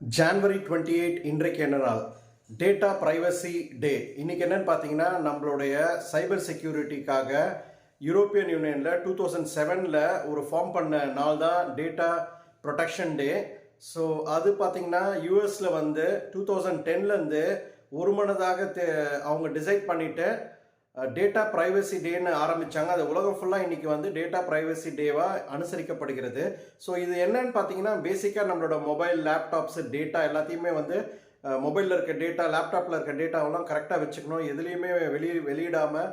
January twenty eight இன்றைக்கு என்ன நாள்? டேட்டா ப்ரைவசி டே இன்னைக்கு என்னென்னு பார்த்தீங்கன்னா நம்மளுடைய சைபர் செக்யூரிட்டிக்காக யூரோப்பியன் யூனியனில் டூ தௌசண்ட் செவனில் ஒரு ஃபார்ம் பண்ண நாள் தான் டேட்டா ப்ரொடெக்ஷன் டே ஸோ அது பார்த்தீங்கன்னா யூஎஸில் வந்து டூ தௌசண்ட் டென்லேருந்து ஒரு மனதாக தே- அவங்க டிசைட் பண்ணிவிட்டு டேட்டா ப்ரைவசி டேன்னு ஆரம்பித்தாங்க அது உலகம் ஃபுல்லாக இன்றைக்கி வந்து டேட்டா ப்ரைவசி டேவாக அனுசரிக்கப்படுகிறது. ஸோ இது என்னன்னு பார்த்தீங்கன்னா பேசிக்காக நம்மளோட மொபைல் லேப்டாப்ஸு டேட்டா எல்லாத்தையுமே வந்து மொபைலில் இருக்க டேட்டா லேப்டாப்பில் இருக்க டேட்டாவெல்லாம் கரெக்டாக வச்சுக்கணும். எதுலேயுமே வெளி வெளியிடாமல்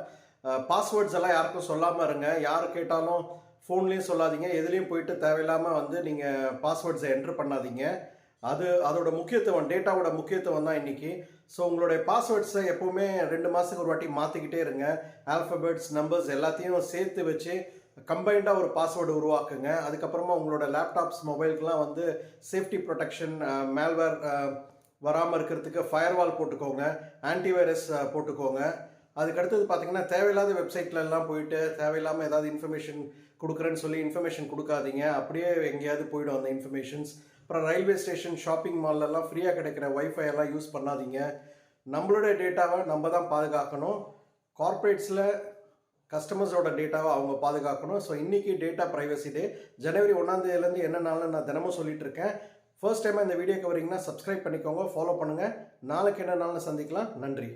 பாஸ்வேர்ட்ஸ் எல்லாம் யாருக்கும் சொல்லாமல் இருங்க. யார் கேட்டாலும் ஃபோன்லேயும் சொல்லாதீங்க. எதுலேயும் போயிட்டு தேவையில்லாமல் வந்து நீங்கள் பாஸ்வேர்ட்ஸை என்ட்ரு பண்ணாதீங்க. அது அதோட முக்கியத்துவம் டேட்டாவோட முக்கியத்துவம் தான் இன்றைக்கி ஸோ உங்களுடைய பாஸ்வேர்ட்ஸை எப்போவுமே ரெண்டு மாதத்துக்கு ஒரு வாட்டி மாற்றிக்கிட்டே இருங்க. ஆல்ஃபபெட்ஸ் நம்பர்ஸ் எல்லாத்தையும் சேர்த்து வச்சு கம்பைண்டாக ஒரு பாஸ்வேர்டு உருவாக்குங்க. அதுக்கப்புறமா உங்களோட லேப்டாப்ஸ் மொபைலுக்குலாம் வந்து சேஃப்டி ப்ரொடெக்ஷன் மேல்வேர் வராமல் இருக்கிறதுக்கு ஃபயர்வால் போட்டுக்கோங்க. ஆன்டிவைரஸ் போட்டுக்கோங்க. அதுக்கடுத்தது பார்த்தீங்கன்னா தேவையில்லாத வெப்சைட்ல எல்லாம் போயிட்டு தேவையில்லாமல் ஏதாவது இன்ஃபர்மேஷன் கொடுக்குறேன்னு சொல்லி இன்ஃபர்மேஷன் கொடுக்காதீங்க. அப்படியே எங்கேயாவது போயிடும் அந்த இன்ஃபர்மேஷன்ஸ் அப்புறம் ரயில்வே ஸ்டேஷன் ஷாப்பிங் மால்லலாம் ஃப்ரீயாக கிடைக்கிற ஒய்ஃபை எல்லாம் யூஸ் பண்ணாதீங்க. நம்மளுடைய டேட்டாவை நம்ம தான் பாதுகாக்கணும். கார்ப்பரேட்ஸில் கஸ்டமர்ஸோட டேட்டாவை அவங்க பாதுகாக்கணும். ஸோ இன்றைக்கி டேட்டா ப்ரைவசி டே ஜனவரி ஒன்றாந்தேதியிலேருந்து என்ன நாள்னு நான் தினமும் சொல்லிட்டு இருக்கேன். ஃபர்ஸ்ட் டைம் இந்த வீடியோக்கு வரீங்கன்னா சப்ஸ்கிரைப் பண்ணிக்கோங்க ஃபாலோ பண்ணுங்கள் நாளைக்கு என்ன நாள்னு சந்திக்கலாம். நன்றி.